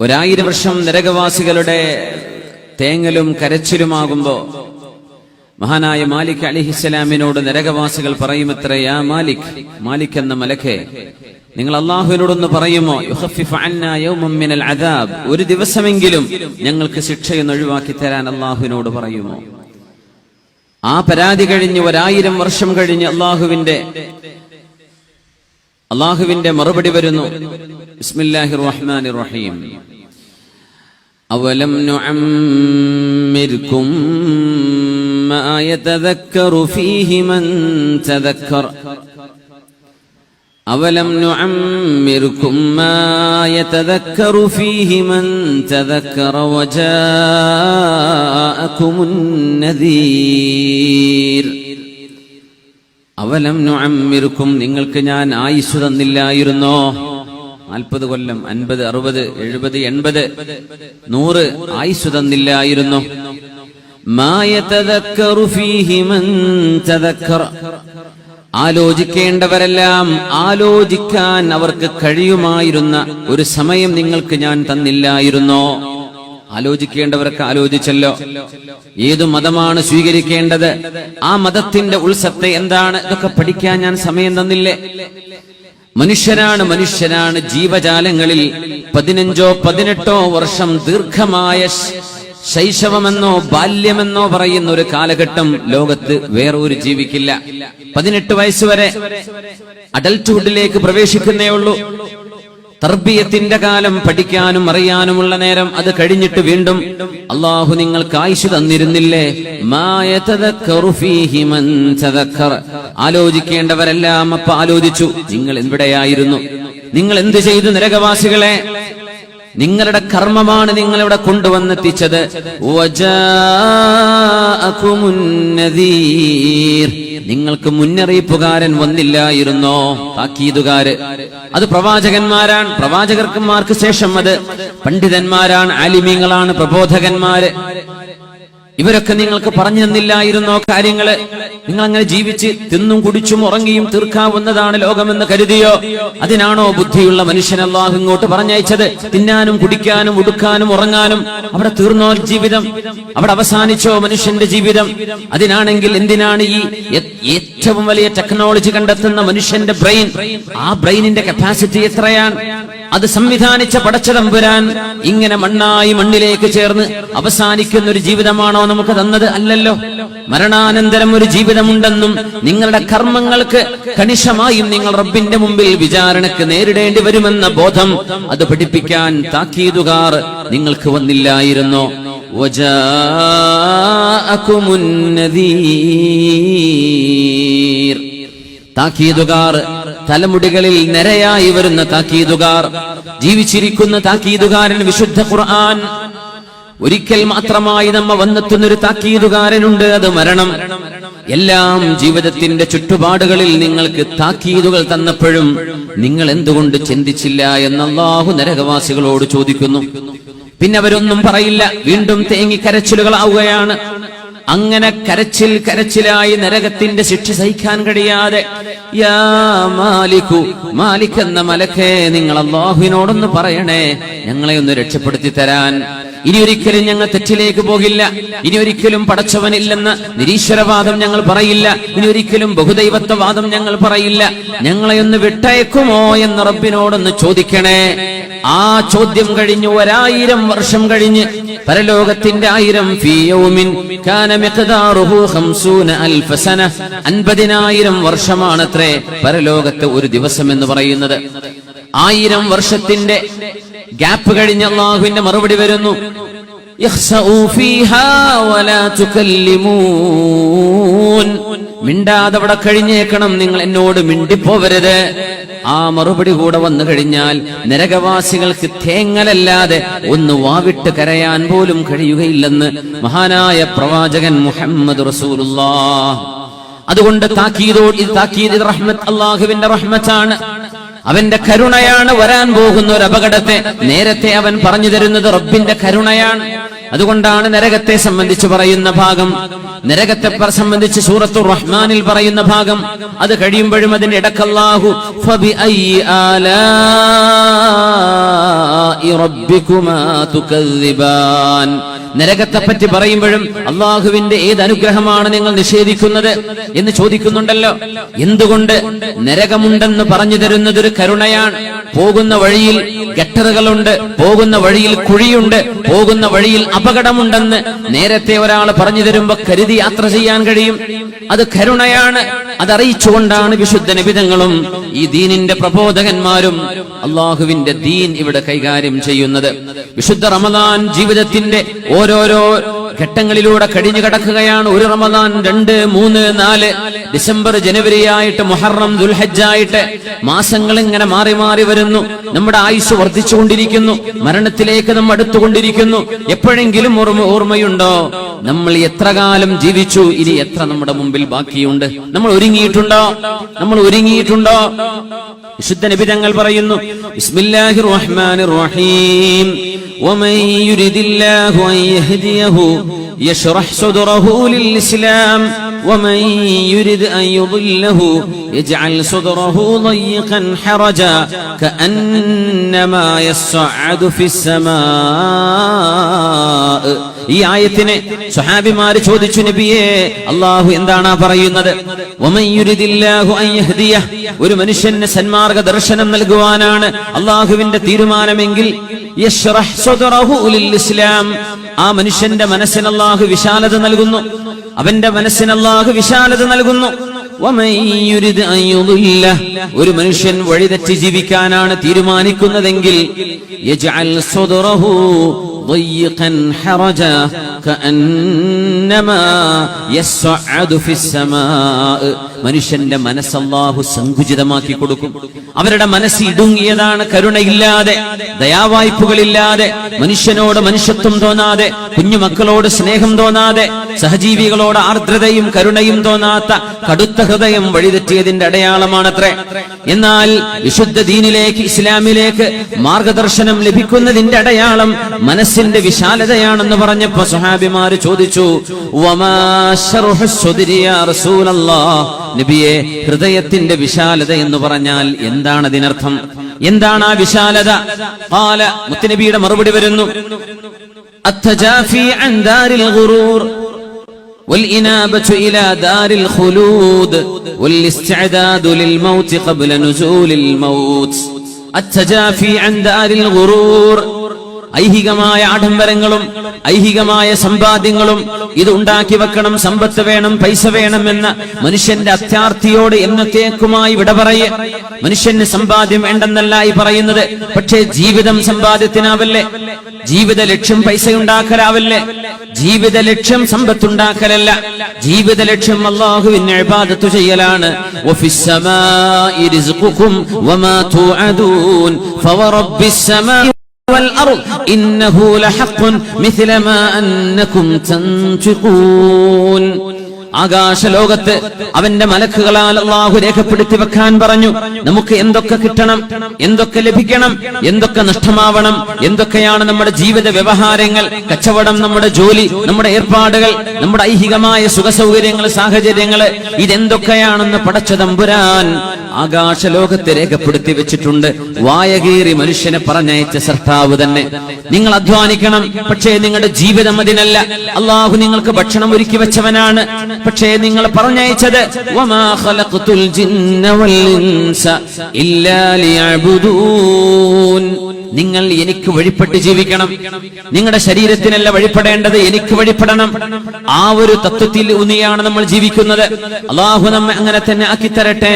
ഒരായിരം വർഷം നരകവാസികളുടെ തേങ്ങലും കരച്ചിലുമാകുമ്പോ മഹാനായ മാലിക് അലിഹിസ്സലാമിനോട് നരകവാസികൾ പറയുമത്രേ മാലിക് മാലിക് എന്ന മലക്കെ നിങ്ങൾ അള്ളാഹുവിനോടൊന്ന് പറയുമോ? അദാബ്. ഒരു ദിവസമെങ്കിലും ഞങ്ങൾക്ക് ശിക്ഷയൊന്ന് ഒഴിവാക്കി തരാൻ അള്ളാഹുവിനോട് പറയുമോ? ആ പരാതി കഴിഞ്ഞ് ഒരായിരം വർഷം കഴിഞ്ഞ് അള്ളാഹുവിന്റെ അള്ളാഹുവിന്റെ മറുപടി വരുന്നു. ബിസ്മില്ലാഹിർ റഹ്മാനിർ റഹീം أولم نعمركم ما يتذكر فيه من تذكر أولم نعمركم ما يتذكر فيه من تذكر وجاءكم النذير അവലം നുഅമ്മിർക്കും നിങ്ങൾക്ക് ഞാൻ ആയുസ് തന്നില്ലായിരുന്നോ നാൽപ്പത് കൊല്ലം അൻപത് അറുപത് എഴുപത് എൺപത് നൂറ് ആയുസ് തന്നില്ലായിരുന്നു. ആലോചിക്കേണ്ടവരെല്ലാം ആലോചിക്കാൻ അവർക്ക് കഴിയുമായിരുന്ന ഒരു സമയം നിങ്ങൾക്ക് ഞാൻ തന്നില്ലായിരുന്നോ? ആലോചിക്കേണ്ടവർക്ക് ആലോചിച്ചല്ലോ. ഏതു മതമാണ് സ്വീകരിക്കേണ്ടത്? ആ മതത്തിന്റെ ഉത്സത്തെ എന്താണ്? ഇതൊക്കെ പഠിക്കാൻ ഞാൻ സമയം തന്നില്ലേ? മനുഷ്യനാണ് മനുഷ്യനാണ് ജീവജാലങ്ങളിൽ പതിനഞ്ചോ പതിനെട്ടോ വർഷം ദീർഘമായ ശൈശവമെന്നോ ബാല്യമെന്നോ പറയുന്ന ഒരു കാലഘട്ടം ലോകത്ത് വേറൊരു ജീവിക്കില്ല. പതിനെട്ട് വയസ്സുവരെ അഡൽട്ട്ഹുഡിലേക്ക് പ്രവേശിക്കുന്നേ ഉള്ളൂ. തർബീയത്തിന്റെ കാലം പഠിക്കാനും അറിയാനുമുള്ള നേരം അത് കഴിഞ്ഞിട്ട് വീണ്ടും അള്ളാഹു നിങ്ങൾക്ക് ആയുഷ് തന്നിരുന്നില്ലേ. ആലോചിക്കേണ്ടവരെല്ലാം അപ്പ ആലോചിച്ചു നിങ്ങൾ എവിടെയായിരുന്നു നിങ്ങൾ എന്ത് ചെയ്തു നരകവാസികളെ? നിങ്ങളുടെ കർമ്മമാണ് നിങ്ങളിവിടെ കൊണ്ടുവന്നെത്തിച്ചത്. നിങ്ങൾക്ക് മുന്നറിയിപ്പുകാരൻ വന്നില്ലായിരുന്നോ? താക്കീതുകാര്. അത് പ്രവാചകന്മാരാണ്. പ്രവാചകർക്കന്മാർക്ക് ശേഷം അത് പണ്ഡിതന്മാരാണ് ആലിമീങ്ങളാണ് പ്രബോധകന്മാര്. ഇവരൊക്കെ നിങ്ങൾക്ക് പറഞ്ഞു തന്നില്ലായിരുന്നോ കാര്യങ്ങൾ? നിങ്ങൾ അങ്ങനെ ജീവിച്ച് തിന്നും കുടിച്ചും ഉറങ്ങിയും തീർക്കാവുന്നതാണ് ലോകമെന്ന് കരുതിയോ? അതിനാണോ ബുദ്ധിയുള്ള മനുഷ്യൻ അള്ളാഹു ഇങ്ങോട്ട് പറഞ്ഞയച്ചത്? തിന്നാനും കുടിക്കാനും ഉടുക്കാനും ഉറങ്ങാനും അവിടെ തീർന്നോ ജീവിതം? അവിടെ അവസാനിച്ചോ മനുഷ്യന്റെ ജീവിതം? അതിനാണെങ്കിൽ എന്തിനാണ് ഈ ഏറ്റവും വലിയ ടെക്നോളജി കണ്ടെത്തുന്ന മനുഷ്യന്റെ ബ്രെയിൻ ആ ബ്രെയിനിന്റെ കപ്പാസിറ്റി എത്രയാണ്? അത് സംവിധാനിച്ച പടച്ചതമ്പുരാൻ ഇങ്ങനെ മണ്ണായി മണ്ണിലേക്ക് ചേർന്ന് അവസാനിക്കുന്ന ഒരു ജീവിതമാണോ നമുക്ക് തന്നത് അല്ലല്ലോ. മരണാനന്തരം ഒരു ജീവിതമുണ്ടെന്നും നിങ്ങളുടെ കർമ്മങ്ങൾക്ക് കണിശമായും നിങ്ങൾ റബ്ബിന്റെ മുമ്പിൽ വിചാരണക്ക് നേരിടേണ്ടി വരുമെന്ന ബോധം അത് പഠിപ്പിക്കാൻ താക്കീതുകാർ നിങ്ങൾക്ക് വന്നില്ലായിരുന്നോ. താക്കീതുകാർ തലമുടികളിൽ നിരയായി വരുന്ന താക്കീതുകാർ ജീവിച്ചിരിക്കുന്ന താക്കീതുകാരൻ വിശുദ്ധ ഖുർആൻ. ഒരിക്കൽ മാത്രമായി നമ്മ വന്നെത്തുന്ന ഒരു താക്കീതുകാരനുണ്ട് അത് മരണം. എല്ലാം ജീവിതത്തിന്റെ ചുറ്റുപാടുകളിൽ നിങ്ങൾക്ക് താക്കീതുകൾ തന്നപ്പോഴും നിങ്ങൾ എന്തുകൊണ്ട് ചിന്തിച്ചില്ല എന്ന് അള്ളാഹു നരകവാസികളോട് ചോദിക്കുന്നു. പിന്നെ അവരൊന്നും പറയില്ല വീണ്ടും തേങ്ങിക്കരച്ചിലുകളാവുകയാണ് അങ്ങനെ കരച്ചിൽ കരച്ചിലായി നരകത്തിന്റെ ശിക്ഷ സഹിക്കാൻ കഴിയാതെ യാ മാലിക്കു മാലിക് എന്ന മലക്കേ നിങ്ങൾ അള്ളാഹുവിനോടൊന്ന് പറയണേ ഞങ്ങളെ ഒന്ന് രക്ഷപ്പെടുത്തി തരാൻ. ഇനി ഒരിക്കലും ഞങ്ങൾ തെറ്റിലേക്ക് പോകില്ല. ഇനി ഒരിക്കലും പടച്ചവനില്ലെന്ന് നിരീശ്വരവാദം ഞങ്ങൾ പറയില്ല. ഇനി ഒരിക്കലും ബഹുദൈവത്വവാദം ഞങ്ങൾ പറയില്ല. ഞങ്ങളെ ഒന്ന് വിട്ടയക്കുമോ എന്ന് റബ്ബിനോടൊന്ന് ചോദിക്കണേ. ആ ചോദ്യം കഴിഞ്ഞു ഒരായിരം വർഷം കഴിഞ്ഞ് പരലോകത്തിന്റെ ആയിരം അൻപതിനായിരം വർഷമാണത്രേ പരലോകത്ത് ഒരു ദിവസം എന്ന് പറയുന്നത്. ആയിരം വർഷത്തിന്റെ ഗ്യാപ്പ് കഴിഞ്ഞ അള്ളാഹുവിന്റെ മറുപടി വരുന്നു. മിണ്ടാതെ അവിടെ കഴിഞ്ഞേക്കണം നിങ്ങൾ എന്നോട് മിണ്ടിപ്പോവരുത്. ആ മറുപടി കൂടെ വന്നു കഴിഞ്ഞാൽ നരകവാസികൾക്ക് തേങ്ങലല്ലാതെ ഒന്ന് വാവിട്ട് കരയാൻ പോലും കഴിയുകയില്ലെന്ന് മഹാനായ പ്രവാചകൻ മുഹമ്മദ് റസൂലുള്ള അതുകൊണ്ട് താക്കീതോ ഇത് താക്കീത് റഹ്മത്ത് അള്ളാഹുവിന്റെ റഹ്മത്താണ്. അവന്റെ കരുണയാണ് വരാൻ പോകുന്ന ഒരു അപകടത്തെ നേരത്തെ അവൻ പറഞ്ഞു തരുന്നത് റബ്ബിന്റെ കരുണയാണ്. അതുകൊണ്ടാണ് നരകത്തെ സംബന്ധിച്ച് പറയുന്ന ഭാഗം. നരകത്തെ സംബന്ധിച്ച് സൂറത്തു റഹ്മാനിൽ പറയുന്ന ഭാഗം. അത് കഴിയുമ്പോഴും അതിന്റെ ഇടക്കല്ലാഹു റബ്ബിക്കുമാ തുകദ്ദിബാൻ നരകത്തെ പറ്റി പറയുമ്പോഴും അള്ളാഹുവിന്റെ ഏത് അനുഗ്രഹമാണ് നിങ്ങൾ നിഷേധിക്കുന്നത് എന്ന് ചോദിക്കുന്നുണ്ടല്ലോ. എന്തുകൊണ്ട് നരകമുണ്ടെന്ന് പറഞ്ഞു തരുന്നത് ഒരു കരുണയാണ്. പോകുന്ന വഴിയിൽ ഗട്ടറുകളുണ്ട് പോകുന്ന വഴിയിൽ കുഴിയുണ്ട് പോകുന്ന വഴിയിൽ അപകടമുണ്ടെന്ന് നേരത്തെ ഒരാൾ പറഞ്ഞു തരുമ്പോ കരുതി യാത്ര ചെയ്യാൻ കഴിയും. അത് കരുണയാണ്. അതറിയിച്ചുകൊണ്ടാണ് വിശുദ്ധ നിബിതങ്ങളും ഈ ദീനിന്റെ പ്രബോധകന്മാരും അള്ളാഹുവിന്റെ ദീൻ ഇവിടെ കൈകാര്യം ചെയ്യുന്നത്. വിശുദ്ധ റമദാൻ ജീവിതത്തിന്റെ ഓരോരോ ഘട്ടങ്ങളിലൂടെ കഴിഞ്ഞു കിടക്കുകയാണ്. ഒരു റമദാൻ രണ്ട് മൂന്ന് നാല് ഡിസംബർ ജനുവരി ആയിട്ട് മുഹറം ദുൽഹജ്ജായിട്ട് മാസങ്ങൾ ഇങ്ങനെ മാറി മാറി വരുന്നു. നമ്മുടെ ആയുസ് വർദ്ധിച്ചുകൊണ്ടിരിക്കുന്നു. മരണത്തിലേക്ക് നമ്മൾ അടുത്തുകൊണ്ടിരിക്കുന്നു. എപ്പോഴെങ്കിലും ഓർമ്മ ഓർമ്മയുണ്ടോ? നമ്മൾ എത്ര കാലം ജീവിച്ചു? ഇനി എത്ര നമ്മുടെ മുമ്പിൽ ബാക്കിയുണ്ട്? നമ്മൾ ഒരുങ്ങിയിട്ടുണ്ടോ? നമ്മൾ ഒരുങ്ങിയിട്ടുണ്ടോ? വിശുദ്ധ നബിതങ്ങൾ പറയുന്നു ബിസ്മില്ലാഹിർ റഹ്മാനിർ റഹീം ومن يرد الله أن يهديه يشرح صدره للإسلام ومن يرد أن يضله يجعل صدره ضيقا حرجا كأنما يصعد في السماء ഈ ആയത്തിനെ സുഹാബിമാര് ചോദിച്ചു നബിയെ അള്ളാഹു എന്താണ് പറയുന്നത് വമൻ യുരിദില്ലാഹു അൻ യഹ്ദിയഹ്. ഒരു മനുഷ്യന് സന്മാർഗ ദർശനം നൽകുവാനാണ് അള്ളാഹുവിന്റെ തീരുമാനമെങ്കിൽ യശ്റഹ് സദ്റഹു ലിൽ ഇസ്ലാം ആ മനുഷ്യന്റെ മനസ്സിന് അള്ളാഹു വിശാലത നൽകുന്നു അവന്റെ മനസ്സിന് അള്ളാഹു വിശാലത നൽകുന്നു. ഒരു മനുഷ്യൻ വഴിതെറ്റി ജീവിക്കാനാണ് തീരുമാനിക്കുന്നതെങ്കിൽ ضيقا حرجا كأنما يصعد في السماء മനുഷ്യന്റെ മനസ്സല്ലാഹു സങ്കുചിതമാക്കി കൊടുക്കും അവരുടെ മനസ്സ് ഇടുങ്ങിയതാണ് കരുണയില്ലാതെ ദയാവായ്പകളില്ലാതെ മനുഷ്യനോട് മനുഷ്യത്വം തോന്നാതെ കുഞ്ഞുമക്കളോട് സ്നേഹം തോന്നാതെ സഹജീവികളോട് ആർദ്രതയും കരുണയും തോന്നാത്ത കടുത്ത ഹൃദയം വഴിതെറ്റിയതിന്റെ അടയാളമാണത്രേ എന്നാൽ വിശുദ്ധ ദീനിലേക്ക് ഇസ്ലാമിലേക്ക് മാർഗദർശനം ലഭിക്കുന്നതിന്റെ അടയാളം മനസ്സിന്റെ വിശാലതയാണെന്ന് പറഞ്ഞപ്പോ സഹാബിമാര് ചോദിച്ചു "വമാ ശർഹു സ്വദ്രി യാ റസൂലല്ലാഹ്?" നബിയെ ഹൃദയത്തിന്റെ വിശാലത എന്ന് പറഞ്ഞാൽ എന്താണ് അതിനർത്ഥം എന്താണ് ആ വിശാലത കാല മുത്തനബിയുടെ മറുപടി വരുന്നു التجافي عن دار الغرور والإنابة إلى دار الخلود والاستعداد للموت قبل نزول الموت التجافي عن دار الغرور ഐഹികമായ ആഡംബരങ്ങളും ഐഹികമായ സമ്പാദ്യങ്ങളും ഇത് ഉണ്ടാക്കി വെക്കണം സമ്പത്ത് വേണം പൈസ വേണം എന്ന മനുഷ്യന്റെ അത്യാർത്ഥിയോട് എന്നത്തേക്കുമായി വിട പറയേ. മനുഷ്യന് സമ്പാദ്യം വേണ്ടെന്നല്ല ഈ പറയുന്നത്. പക്ഷേ ജീവിതം സമ്പാദ്യത്തിനാവല്ലേ? ജീവിത ലക്ഷ്യം പൈസ ഉണ്ടാക്കലാവല്ലേ ജീവിത ലക്ഷ്യം സമ്പത്തുണ്ടാക്കലല്ല. ജീവിത ലക്ഷ്യം അള്ളാഹുവിന് ഇബാദത്ത് ചെയ്യലാണ്. വമാ തുഅദൂൻ. ഫവറബ്ബിസ് സമാഇ والأرض إنه لحق مثل ما أنكم تنطقون. ആകാശ ലോകത്ത് അവന്റെ മലക്കുകളാൽ അള്ളാഹു രേഖപ്പെടുത്തി വെക്കാൻ പറഞ്ഞു. നമുക്ക് എന്തൊക്കെ കിട്ടണം? എന്തൊക്കെ ലഭിക്കണം? എന്തൊക്കെ നഷ്ടമാവണം? എന്തൊക്കെയാണ് നമ്മുടെ ജീവിത വ്യവഹാരങ്ങൾ? കച്ചവടം നമ്മുടെ ജോലി നമ്മുടെ ഏർപ്പാടുകൾ നമ്മുടെ ഐഹികമായ സുഖ സൗകര്യങ്ങൾ സാഹചര്യങ്ങൾ ഇതെന്തൊക്കെയാണെന്ന് പടച്ച തമ്പുരാൻ ആകാശ രേഖപ്പെടുത്തി വെച്ചിട്ടുണ്ട്. വായകീറി മനുഷ്യനെ പറഞ്ഞയച്ച സർത്താവ് തന്നെ. നിങ്ങൾ അധ്വാനിക്കണം പക്ഷേ നിങ്ങളുടെ ജീവിതം അതിനല്ല. അള്ളാഹു നിങ്ങൾക്ക് ഭക്ഷണം ഒരുക്കി വെച്ചവനാണ്. പക്ഷേ നിങ്ങൾ പറഞ്ഞയച്ചത് നിങ്ങൾ എനിക്ക് വഴിപ്പെട്ട് ജീവിക്കണം. നിങ്ങളുടെ ശരീരത്തിനല്ല വഴിപ്പെടേണ്ടത് എനിക്ക് വഴിപ്പെടണം. ആ ഒരു തത്വത്തിൽ ഊന്നിയാണ് നമ്മൾ ജീവിക്കുന്നത്. അള്ളാഹു നമ്മെ അങ്ങനെ തന്നെ ആക്കി തരട്ടെ